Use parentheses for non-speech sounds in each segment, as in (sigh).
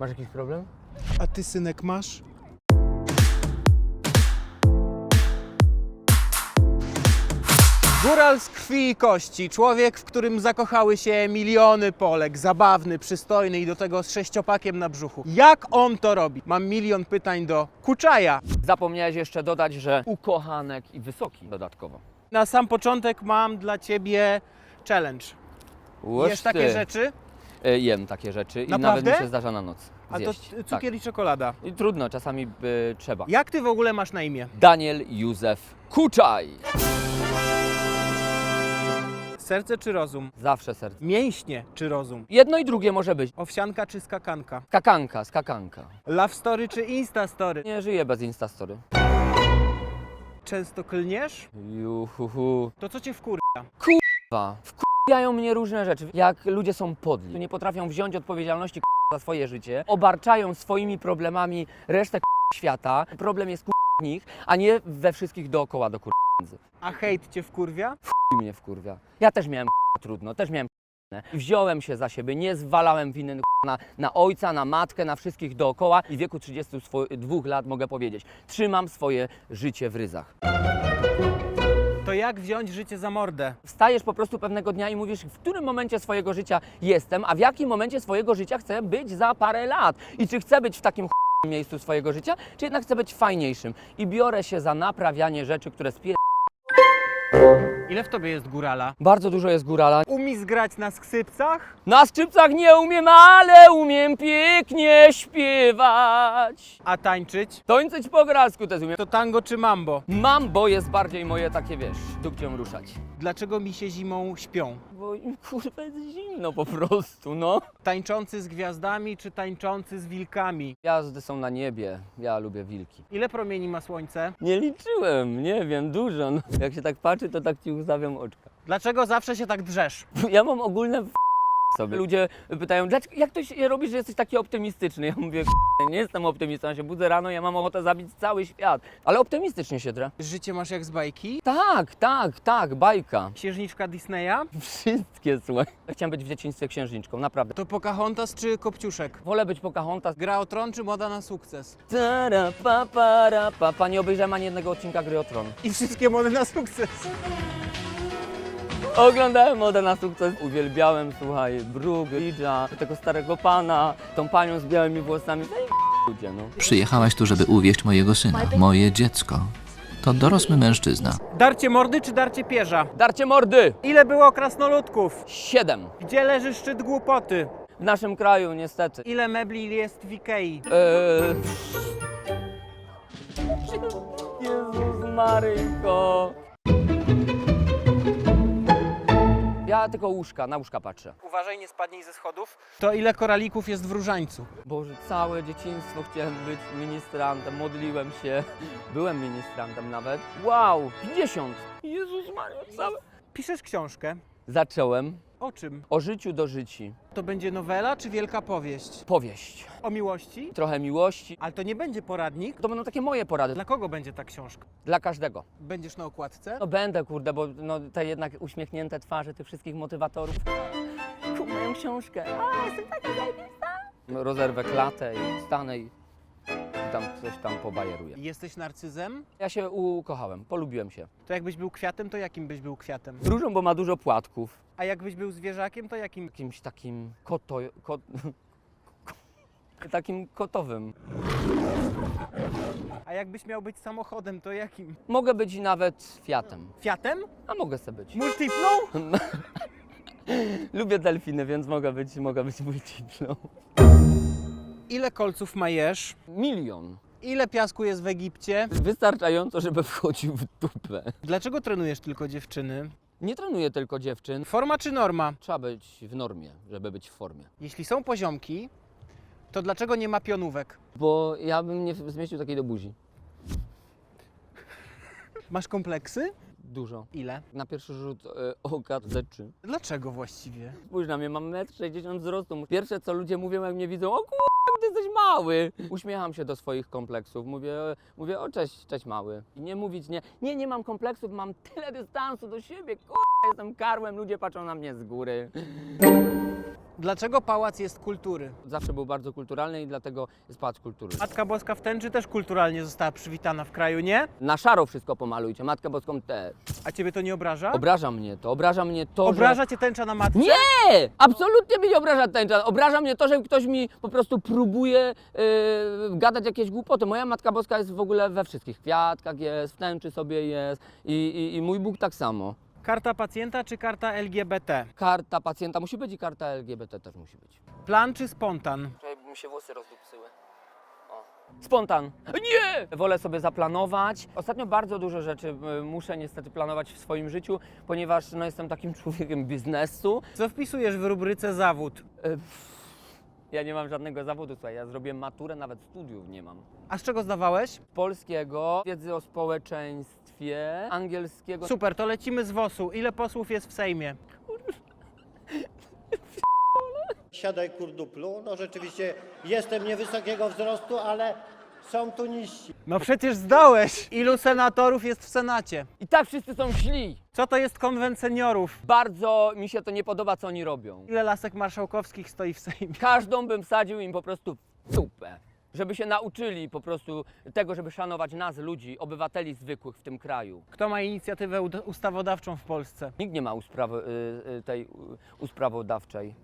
Masz jakiś problem? A ty, synek, masz? Góral z krwi i kości, człowiek, w którym zakochały się miliony Polek, zabawny, przystojny i do tego z sześciopakiem na brzuchu. Jak on to robi? Mam milion pytań do Kuczaja. Zapomniałeś jeszcze dodać, że ukochanek i wysoki dodatkowo. Na sam początek mam dla ciebie challenge. Łoż Jesz takie ty. rzeczy? E, Jem takie rzeczy i Naprawdę? nawet mi się zdarza na noc A to zjeść. cukier i czekolada. Tak. I trudno, czasami y, trzeba. Jak ty w ogóle masz na imię? Daniel Józef Kuczaj. Serce czy rozum? Zawsze serce. Mięśnie czy rozum? Jedno i drugie może być. Owsianka czy skakanka? Skakanka, skakanka. Love story czy insta story? Nie żyję bez Instastory. Często klniesz? Juhuhu. To co cię wkurza? Dwa. Wkurwiają mnie różne rzeczy. Jak ludzie są podli. Nie potrafią wziąć odpowiedzialności za swoje życie. Obarczają swoimi problemami resztę świata. Problem jest w nich, a nie we wszystkich dookoła do A hejt cię wkurwia? I mnie wkurwia. Ja też miałem trudno, też miałem Wziąłem się za siebie, nie zwalałem winy na, na ojca, na matkę, na wszystkich dookoła i w wieku 32 lat mogę powiedzieć, trzymam swoje życie w ryzach. Jak wziąć życie za mordę? Wstajesz po prostu pewnego dnia i mówisz, w którym momencie swojego życia jestem, a w jakim momencie swojego życia chcę być za parę lat. I czy chcę być w takim miejscu swojego życia, czy jednak chcę być fajniejszym. I biorę się za naprawianie rzeczy, które spier... Ile w tobie jest górala? Bardzo dużo jest górala. Umiesz grać na skrzypcach? Na skrzypcach nie umiem, ale umiem pięknie śpiewać. A tańczyć? Tańczyć po gralsku też umiem. To tango czy mambo? Mambo jest bardziej moje takie, wiesz, dupcią ruszać. Dlaczego mi się zimą śpią? Bo im (laughs) kurwa jest zimno po prostu, no. Tańczący z gwiazdami czy tańczący z wilkami? Gwiazdy są na niebie, ja lubię wilki. Ile promieni ma słońce? Nie liczyłem, nie wiem, dużo. No. Jak się tak patrzy, to tak ci ustawiam oczka. Dlaczego zawsze się tak drzesz? Ja mam ogólne sobie. Ludzie pytają, dlaczego, jak to się robisz, że jesteś taki optymistyczny? Ja mówię, nie jestem optymistą, ja się budzę rano, ja mam ochotę zabić cały świat. Ale optymistycznie się drę. Życie masz jak z bajki? Tak, tak, tak, bajka. Księżniczka Disneya? Wszystkie, słuchaj. Ja chciałem być w dzieciństwie księżniczką, naprawdę. To Pocahontas czy Kopciuszek? Wolę być Pocahontas. Gra o tron czy moda na sukces? Tara, pa, para, pa, pa. Nie obejrzałem ani jednego odcinka Gry o Tron. I wszystkie mody na sukces. Oglądałem modę na sukces. Uwielbiałem, słuchaj, Brooke, Ridge'a, tego starego pana, tą panią z białymi włosami. No i (laughs) ludzie, no. Przyjechałaś tu, żeby uwieść mojego syna, moje dziecko. To dorosły mężczyzna. Darcie mordy czy darcie pierza? Darcie mordy! Ile było krasnoludków? Siedem. Gdzie leży szczyt głupoty? W naszym kraju, niestety. Ile mebli jest w Ikei? Eee... Jezus Maryjko. Ja tylko łóżka, na łóżka patrzę. Uważaj, nie spadnij ze schodów. To ile koralików jest w różańcu? Boże, całe dzieciństwo chciałem być ministrantem, modliłem się, byłem ministrantem nawet. Wow, 50! Jezus Maria, całe... Piszesz książkę. Zacząłem O czym? o życiu do życi. To będzie nowela czy wielka powieść? Powieść. O miłości? Trochę miłości. Ale to nie będzie poradnik. To będą takie moje porady Dla kogo będzie ta książka? dla każdego. Będziesz na okładce? No będę, kurde, bo no, te jednak uśmiechnięte twarze tych wszystkich motywatorów. Kup moją książkę. A, jestem taka zajebista. Rozerwę klatę i stanę i i tam coś tam pobajeruję. Jesteś narcyzem? Ja się ukochałem, polubiłem się. To jakbyś był kwiatem, to jakim byś był kwiatem? Różą, bo ma dużo płatków. A jakbyś był zwierzakiem, to jakim? Jakimś takim koto... Kot, (laughs) takim kotowym. A jakbyś miał być samochodem, to jakim? Mogę być nawet Fiatem. Fiatem? A mogę sobie być. Multiplą? (laughs) Lubię delfiny, więc mogę być, mogę być multiplą. Ile kolców ma jeż? Milion. Ile piasku jest w Egipcie? Wystarczająco, żeby wchodził w dupę. Dlaczego trenujesz tylko dziewczyny? Nie trenuję tylko dziewczyn. Forma czy norma? Trzeba być w normie, żeby być w formie. Jeśli są poziomki, to dlaczego nie ma pionówek? Bo ja bym nie zmieścił takiej do buzi. Masz kompleksy? Dużo. Ile? Na pierwszy rzut e, oka zeczy. Dlaczego właściwie? Spójrz na mnie, mam 1,60 m wzrostu. Pierwsze co ludzie mówią jak mnie widzą, o kurwa, ty jesteś mały. Uśmiecham się do swoich kompleksów. Mówię, mówię o cześć, cześć mały. I nie mówić nie, nie, nie mam kompleksów, mam tyle dystansu do siebie, kurwa, jestem karłem, ludzie patrzą na mnie z góry. Dlaczego pałac jest kultury? Zawsze był bardzo kulturalny i dlatego jest Pałac Kultury. Matka Boska w Tęczy też kulturalnie została przywitana w kraju, nie? Na szaro wszystko pomalujcie, Matkę Boską też. A ciebie to nie obraża? Obraża mnie to, obraża mnie to, Obraża cię tęcza na matce? że... Nie! Absolutnie mnie nie obraża tęcza. Obraża mnie to, że ktoś mi po prostu próbuje yy, gadać jakieś głupoty. Moja Matka Boska jest w ogóle we wszystkich kwiatkach, jest, w tęczy sobie jest i, i, i mój Bóg tak samo. Karta pacjenta czy karta LGBT? Karta pacjenta musi być i karta LGBT też musi być. Plan czy spontan? Żeby mi się włosy rozdupcyły. O. Spontan. Nie! Wolę sobie zaplanować. Ostatnio bardzo dużo rzeczy y, muszę niestety planować w swoim życiu, ponieważ no, jestem takim (laughs) człowiekiem biznesu. Co wpisujesz w rubryce zawód? Y, pff, Ja nie mam żadnego zawodu, słuchaj, ja zrobiłem maturę, nawet studiów nie mam. A z czego zdawałeś? Polskiego, wiedzy o społeczeństwie, angielskiego. Super, to lecimy z WOS-u. Ile posłów jest w Sejmie? (laughs) Siadaj kurduplu. No rzeczywiście jestem niewysokiego wzrostu, ale są tu niżsi. No przecież zdałeś! Ilu senatorów jest w Senacie? I tak wszyscy są źli. Co to jest konwent seniorów? Bardzo mi się to nie podoba, co oni robią. Ile lasek marszałkowskich stoi w Sejmie? Każdą bym sadził im po prostu w dupę. Żeby się nauczyli po prostu tego, żeby szanować nas, ludzi, obywateli zwykłych w tym kraju. Kto ma inicjatywę ud- ustawodawczą w Polsce? Nikt nie ma usprawo- y, y, tej y, usprawodawczej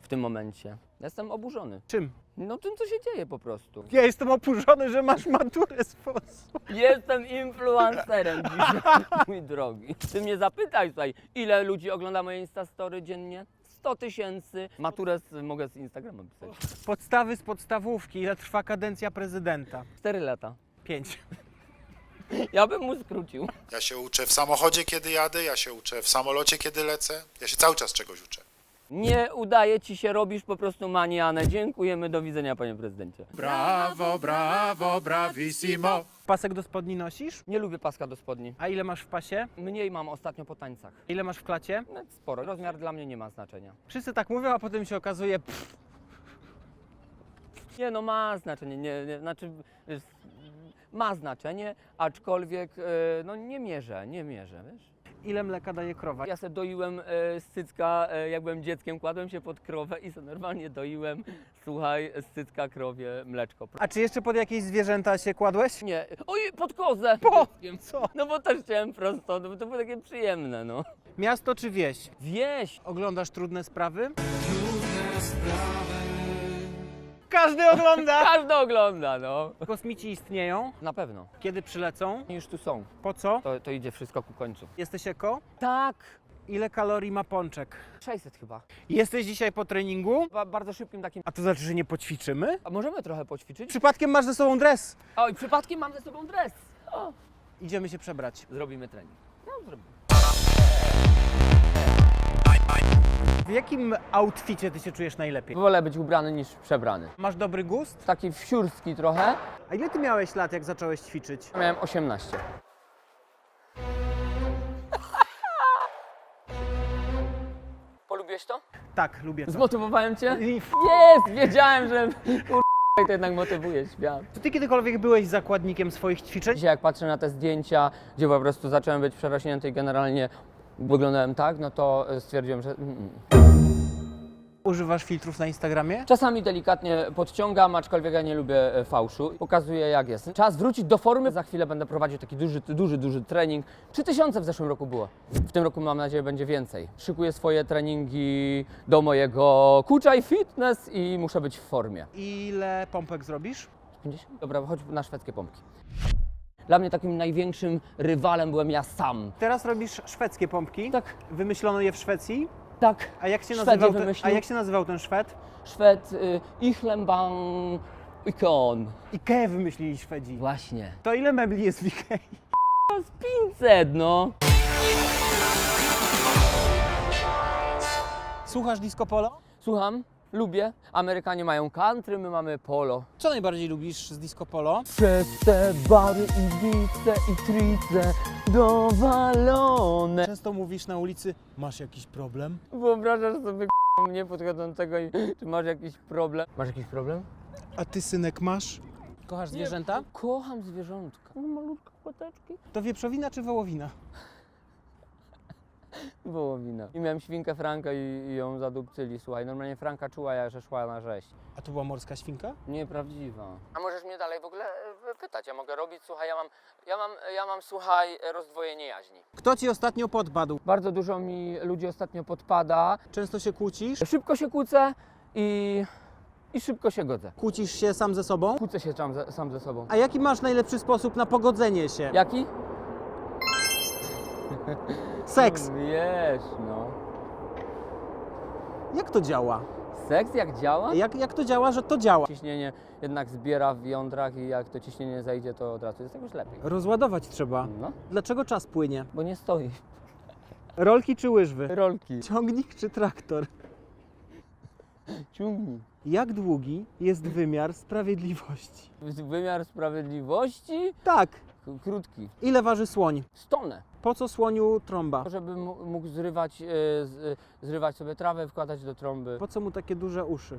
w tym momencie. Jestem oburzony. Czym? No tym, co się dzieje po prostu. Ja jestem oburzony, że masz maturę z WOS-u. Jestem influencerem dzisiaj, (laughs) mój drogi. Ty mnie zapytaj tutaj, ile ludzi ogląda moje Instastory dziennie? 100 tysięcy. Maturę z, mogę z Instagrama pisać. Podstawy z podstawówki. Ile trwa kadencja prezydenta? 4 lata. Pięć. (laughs) Ja bym mu skrócił. Ja się uczę w samochodzie, kiedy jadę, ja się uczę w samolocie, kiedy lecę. Ja się cały czas czegoś uczę. Nie udaje ci się, robisz po prostu manianę. Dziękujemy, do widzenia panie prezydencie. Brawo, brawo, bravissimo. Pasek do spodni nosisz? Nie lubię paska do spodni. A ile masz w pasie? Mniej mam ostatnio po tańcach. Ile masz w klacie? No, sporo. Rozmiar dla mnie nie ma znaczenia. Wszyscy tak mówią, a potem się okazuje, pff, Nie no, ma znaczenie. Nie, nie, znaczy, ma znaczenie, aczkolwiek e, no nie mierzę, nie mierzę, wiesz. Ile mleka daje krowa? Ja se doiłem e, z cycka, e, jak byłem dzieckiem, kładłem się pod krowę i se normalnie doiłem, słuchaj, z cycka krowie mleczko. A czy jeszcze pod jakieś zwierzęta się kładłeś? Nie, oj, pod kozę! Po co? No bo też chciałem prosto, no bo to było takie przyjemne, no. Miasto czy wieś? Wieś! Oglądasz trudne sprawy? Każdy ogląda! (laughs) Każdy ogląda, no. Kosmici istnieją. Na pewno. Kiedy przylecą? Już tu są. Po co? To, to idzie wszystko ku końcu. Jesteś eko? Tak. Ile kalorii ma pączek? 600 chyba. Jesteś dzisiaj po treningu? Ba bardzo szybkim takim. A to znaczy, że nie poćwiczymy? A możemy trochę poćwiczyć? Przypadkiem masz ze sobą dres. O, i przypadkiem mam ze sobą dres. O, Idziemy się przebrać. zrobimy trening. No, zrobimy. W jakim outficie ty się czujesz najlepiej? Wolę być ubrany niż przebrany. Masz dobry gust? Taki wsiurski trochę. A ile ty miałeś lat, jak zacząłeś ćwiczyć? Miałem 18. (laughs) Polubiłeś to? Tak, lubię to. Zmotywowałem cię? I- Jest! Wiedziałem, że kur... to jednak motywuje świat. Czy ty kiedykolwiek byłeś zakładnikiem swoich ćwiczeń? Dzisiaj jak patrzę na te zdjęcia, gdzie po prostu zacząłem być przerośnięty i generalnie wyglądałem tak, no to e, stwierdziłem, że mm, mm. Używasz filtrów na Instagramie? Czasami delikatnie podciągam, aczkolwiek ja nie lubię e, fałszu. Pokazuję jak jest. Czas wrócić do formy. Za chwilę będę prowadził taki duży, duży, duży trening. 3000 w zeszłym roku było. W tym roku mam nadzieję będzie więcej. Szykuję swoje treningi do mojego Kuczaj Fitness i muszę być w formie. Ile pompek zrobisz? 50? Dobra, chodź na szwedzkie pompki. Dla mnie takim największym rywalem byłem ja sam. Teraz robisz szwedzkie pompki. Tak, Wymyślono je w Szwecji. Tak. A jak się, Szwed nazywał ten, wymyślił. a jak się nazywał ten Szwed? Szwed y, Ichlemban Ikon. Ikea wymyślili Szwedzi. Właśnie. To ile mebli jest w Ikei? 500, no. Słuchasz disco polo? Słucham, lubię. Amerykanie mają country, my mamy polo. Co najbardziej lubisz z disco polo? Przez te bary i bice i trice dowalone. Często mówisz na ulicy, masz jakiś problem? Wyobrażasz sobie k***a, mnie podchodzącego i (laughs) czy masz jakiś problem? Masz jakiś problem? A ty synek masz? Kochasz zwierzęta? Kocham zwierzątka. No malutkie koteczki. To wieprzowina czy wołowina? (laughs) Wołowina. I miałem świnkę Franka i, i ją zadupcyli, słuchaj. Normalnie Franka czuła, jak że szła na rzeź. A to była morska świnka? Nieprawdziwa. A możesz mnie dalej w ogóle e, pytać, ja mogę robić, słuchaj, ja mam, ja mam, ja mam, słuchaj, rozdwojenie jaźni. Kto ci ostatnio podpadł? Bardzo dużo mi ludzi ostatnio podpada. Często się kłócisz? Szybko się kłócę i, i szybko się godzę. Kłócisz się sam ze sobą? Kłócę się sam ze, sam ze sobą. A jaki masz najlepszy sposób na pogodzenie się? Jaki? (laughs) Seks. Wiesz, no. Jak to działa? Seks jak działa? Jak, jak to działa, że to działa? Ciśnienie jednak zbiera w jądrach i jak to ciśnienie zejdzie, to od razu jest tak już lepiej. Rozładować trzeba. No, Dlaczego czas płynie? bo nie stoi. Rolki czy łyżwy? Rolki. Ciągnik czy traktor? Ciągnij. Jak długi jest wymiar sprawiedliwości? Wymiar sprawiedliwości? Tak. Krótki. Ile waży słoń? Stonę. Po co słoniu trąba? Żeby mógł zrywać, e, z, e, zrywać sobie trawę, wkładać do trąby. Po co mu takie duże uszy?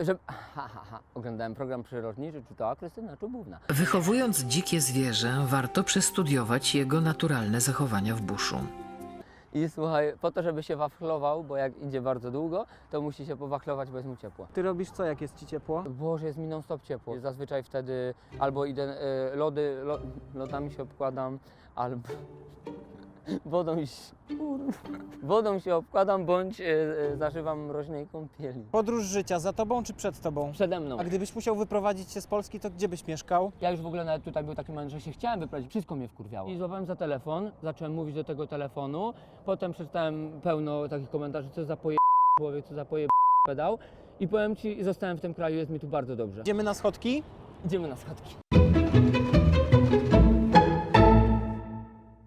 Żeby... Ha, ha, ha. Oglądałem program przyrodniczy, czytała Krystyna Czubówna. Wychowując dzikie zwierzę, warto przestudiować jego naturalne zachowania w buszu. I słuchaj, po to, żeby się wachlował, bo jak idzie bardzo długo, to musi się powachlować, bo jest mu ciepło. Ty robisz co, jak jest ci ciepło? Boże, jest mi non stop ciepło. Zazwyczaj wtedy albo idę e, lody, lo, lodami się obkładam, albo wodą, się- wodą się obkładam, bądź e, e, zażywam mroźnej kąpieli. Podróż życia za tobą czy przed tobą? Przede mną. A gdybyś musiał wyprowadzić się z Polski, to gdzie byś mieszkał? Ja już w ogóle nawet tutaj był taki moment, że się chciałem wyprowadzić, wszystko mnie wkurwiało. I złapałem za telefon, zacząłem mówić do tego telefonu, potem przeczytałem pełno takich komentarzy, co za poje człowiek, co za poje pedał i powiem Ci, zostałem w tym kraju, jest mi tu bardzo dobrze. Idziemy na schodki? Idziemy na schodki.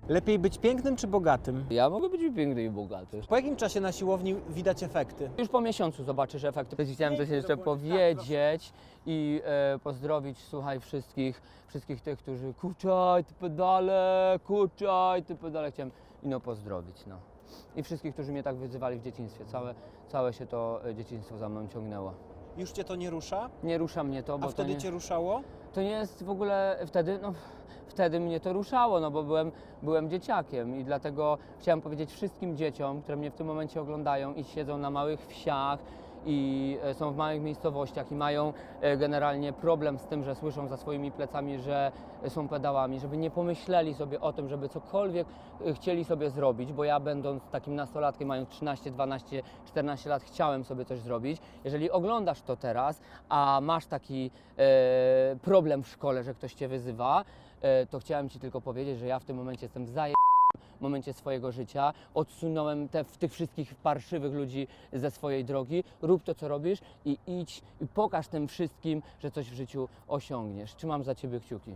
Lepiej być pięknym czy bogatym? Ja mogę być piękny i bogaty. Po jakim czasie na siłowni widać efekty? Już po miesiącu zobaczysz efekty. Chciałem coś jeszcze powiedzieć i e, pozdrowić, słuchaj, wszystkich, wszystkich tych, którzy kurczaj, ty pedale, kurczaj, ty pedale. Chciałem ino pozdrowić, no. I wszystkich, którzy mnie tak wyzywali w dzieciństwie. Całe, całe się to e, dzieciństwo za mną ciągnęło. Już cię to nie rusza? Nie rusza mnie to, bo A wtedy to nie, cię ruszało? to nie jest w ogóle wtedy, no wtedy mnie to ruszało, no bo byłem, byłem dzieciakiem i dlatego chciałem powiedzieć wszystkim dzieciom, które mnie w tym momencie oglądają i siedzą na małych wsiach i e, są w małych miejscowościach i mają e, generalnie problem z tym, że słyszą za swoimi plecami, że e, są pedałami, żeby nie pomyśleli sobie o tym, żeby cokolwiek chcieli sobie zrobić, bo ja będąc takim nastolatkiem, mając 13, 12, 14 lat, chciałem sobie coś zrobić. Jeżeli oglądasz to teraz, a masz taki problem w szkole, że ktoś cię wyzywa, to chciałem ci tylko powiedzieć, że ja w tym momencie jestem zaje momencie swojego życia, odsunąłem te, tych wszystkich parszywych ludzi ze swojej drogi, rób to, co robisz i idź i pokaż tym wszystkim, że coś w życiu osiągniesz. Trzymam za Ciebie kciuki.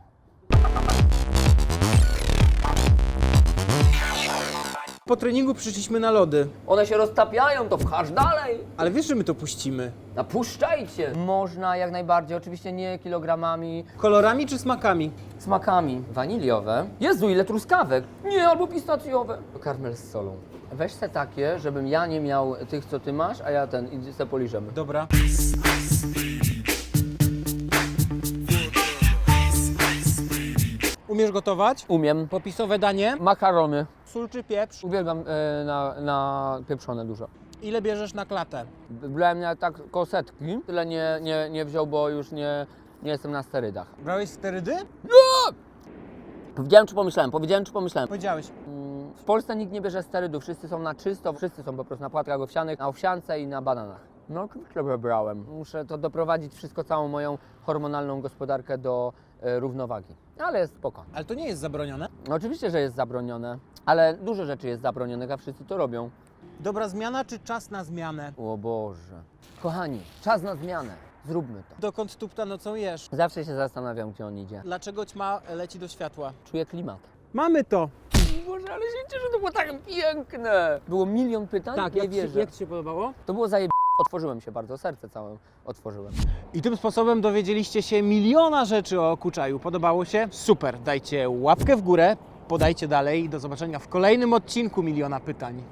Po treningu przyszliśmy na lody, One się roztapiają, to wchacz dalej! ale wiesz, że my to puścimy. Napuszczajcie! Można jak najbardziej, oczywiście nie kilogramami, Kolorami czy smakami? smakami. Waniliowe. Jezu, ile truskawek! Nie, albo pistacjowe. Karmel z solą. Weź se takie, żebym ja nie miał tych, co ty masz, a ja ten, i se poliżemy. Dobra. Umiesz gotować? Umiem. Popisowe danie? Makarony. Sól czy pieprz? Uwielbiam e, na, na pieprzone dużo. Ile bierzesz na klatę? Brałem na tak koło setki. Tyle nie, nie, nie wziął, bo już nie, nie jestem na sterydach. Brałeś sterydy? Powiedziałem czy pomyślałem, powiedziałem czy pomyślałem. Powiedziałeś. Mm, W Polsce nikt nie bierze sterydów, wszyscy są na czysto, wszyscy są po prostu na płatkach owsianych, na owsiance i na bananach. No oczywiście, że brałem. Muszę to doprowadzić wszystko, całą moją hormonalną gospodarkę do równowagi. Ale jest spoko. Ale to nie jest zabronione. Oczywiście, że jest zabronione, ale dużo rzeczy jest zabronionych, a wszyscy to robią. Dobra zmiana czy czas na zmianę? O Boże. Kochani, czas na zmianę. Zróbmy to. Dokąd tupta nocą jesz? Zawsze się zastanawiam, gdzie on idzie. Dlaczego ćma leci do światła? Czuję klimat. Mamy to! Boże, ale się cieszę, to było tak piękne. Było milion pytań, Tak, nie jak, ci, wierzę. jak Ci się podobało? To było zaje... Otworzyłem się bardzo, serce całe otworzyłem. I tym sposobem dowiedzieliście się miliona rzeczy o Kuczaju. Podobało się? Super! Dajcie łapkę w górę, podajcie dalej i do zobaczenia w kolejnym odcinku Miliona Pytań.